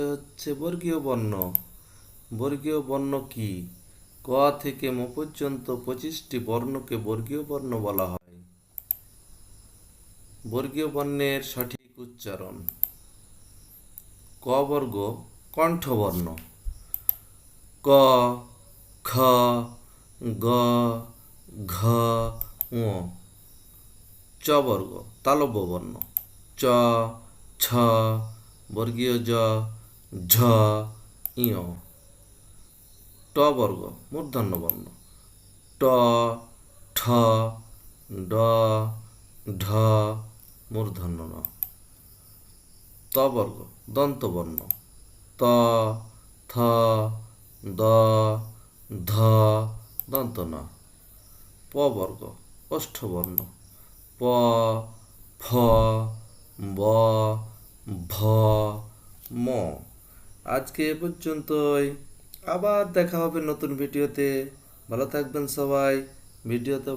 হচ্ছে বর্গীয় বর্ণ। বর্গীয় বর্ণ কি? ক থেকে ম পর্যন্ত পঁচিশটি বর্ণকে বর্গীয় বর্ণ বলা হয়। বর্গীয় বর্ণের সঠিক উচ্চারণ। ক বর্গ কণ্ঠবর্ণ। ক, খ, গ, ঘ চ বর্গ, তালব্য বর্ণ। চ, ছ, বর্গীয় জ। ঝ, ইয়। ট বর্গ মূর্ধন্য বর্ণ ট, ঠ, ড, ঢ মূর্ধন্য ন ত বর্গ, দন্তবর্ণ। ত, থ, দ, ধ দন্ত ন প বর্গ ওষ্ঠবর্ণ প, ফ, ব, ভ, ম। আজকে এ পর্যন্তই। আবার দেখা হবে নতুন ভিডিওতে। ভালো থাকবেন সবাই। ভিডিওতে